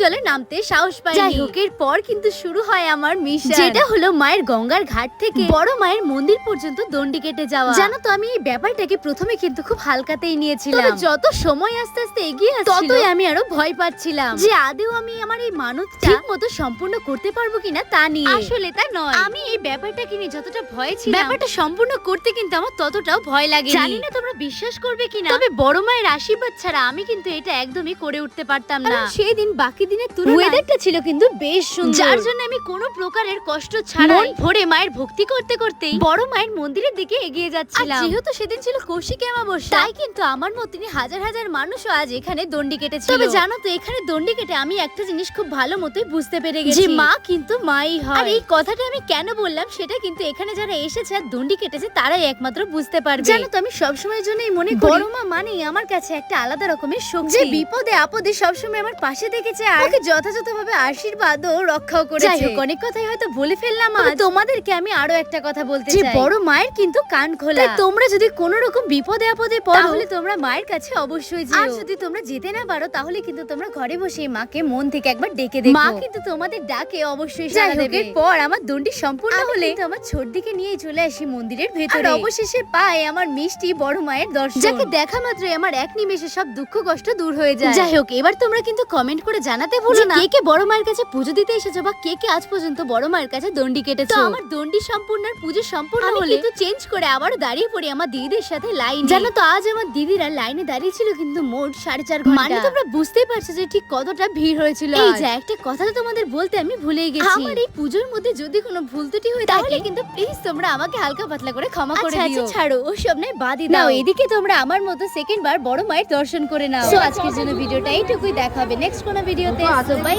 লিফটলে নামতে সাহস পাই যাই হোক পর কিন্তু শুরু হয় আমার মিশন। যেটা হলো মায়ের গঙ্গার ঘাট থেকে। বড় মায়ের মন্দির পর্যন্ত দণ্ডি কেটে যাওয়া। জানো তো আমি এই ব্যাপারটাকে প্রথমে কিন্তু খুব হালকাতেই নিয়েছিলাম। যত সময় আস্তে আস্তে এগিয়ে আসছিল ততই আমি আরও ভয় পাচ্ছিলাম। যে আদেও আমি আমার এই মানতটা ঠিক মতো সম্পূর্ণ করতে পারব কিনা তা নিয়ে। আসলে তা নয়। আমি এই ব্যাপারটাকে নিয়ে যতটা ভয় ছিল ব্যাপারটা সম্পূর্ণ করতে কিন্তু আমার ততটাও ভয় লাগে জানি না তোমরা বিশ্বাস করবে কিনা? তবে বড় মায়ের আশীর্বাদ ছাড়া আমি কিন্তু এটা একদমই করে উঠতে পারতাম না। সেই দিন বাকি দিনের তুলনায় ওয়েদারটা ছিল কিন্তু বেশ সুন্দর। যার জন্য আমি কোনো প্রকারের কষ্ট ছাড়াই ভোরে মায়ের ভক্তি করতে করতেই বড় মায়ের মন্দিরের দিকে এগিয়ে যাচ্ছিলাম। যেহেতু সেদিন ছিল কৌশিক অমাবস্যা তাই কিন্তু আমার মতনই হাজার হাজার মানুষও আজ এখানে দণ্ডি কেটেছিল। তবে জানো তো এখানে দণ্ডি কেটে আমি একটা জিনিস খুব ভালো মতোই বুঝতে পেরে গেছি। যে মা কিন্তু মাই হয়। আর এই কথাটা আমি কেন বললাম সেটা কিন্তু এখানে যারা এসেছে আর দণ্ডি কেটেছে তারাই একমাত্র বুঝতে পারবে। জানো তো আমি সবসময়ের জন্যই মনে করি। বড় মা মানেই আমার কাছে একটা আলাদা রকমের শক্তি। যে বিপদে আপদে সবসময় আমার পাশে থেকেছে আর ওকে যথাযথভাবে আশীর্বাদ ও রক্ষাও করেছে। যাই হোক অনেক কথাই হয়তো বলে ফেললাম আজ। তোমাদেরকে আমি আরও একটা কথা বলতে চাই। যে বড় মায়ের কিন্তু কান খোলা। তোমরা যদি কোনো রকম বিপদে আপদে পড়ো তাহলে তোমরা মায়ের কাছে অবশ্যই যেও। আর যদি তোমরা যেতে না পারো তাহলে কিন্তু তোমরা ঘরে বসে মাকে মন থেকে একবার ডেকে দেখো। মা কিন্তু তোমাদের ডাকে অবশ্যই সাড়া দেবে। পর আমার দণ্ডি সম্পূর্ণ হলে আমার ছোট দিকে নিয়ে চলে আসি মন্দিরের ভেতরে। অবশেষে পাই আমার মিষ্টি বড় মায়ের দর্শন। যাকে দেখা মাত্রই আমার এক নিমেষে সব দুঃখ কষ্ট দূর হয়ে যায়। যাই হোক এবার তোমরা কিন্তু কমেন্ট করে জানাতে ভুলো না। কে কে বড় মায়ের কাছে পুজো দিতে এসেছ বা কে কে আজ পর্যন্ত বড় মায়ের কাছে দণ্ডি কেটেছো? তো আমার দণ্ডি সম্পূর্ণ আর পুজো সম্পূর্ণ হলে কিন্তু চেঞ্জ করে আবার দাঁড়িয়ে পড়ি আমার দিদিদের সাথে লাইন জানো তো আজ আমার দিদিরা লাইনে দাঁড়িয়ে ছিল কিন্তু মোট সাড়ে চার ঘণ্টা। মানে তোমরা বুঝতেই পারছ যে ঠিক কতটা ভিড় হয়েছিল এই যে একটা কথা তো তোমাদের বলতে আমি ভুলেই গেছি। আমার এই পুজোর মধ্যে যদি কোনো ভুল ত্রুটি হয়ে তাহলে কিন্তু প্লিজ তোমরা আমাকে হালকা পাতলা করে ক্ষমা করে দিও। আচ্ছা ছাড়ো ওসব নয় বাদই দাও। এদিকে তোমরা আমার মতো সেকেন্ড বার বড় মায়ের দর্শন করে নাও। আজকের জন্য ভিডিওটা এইটুকুই। দেখাবে নেক্সট কোনো ভিডিওতে। বাই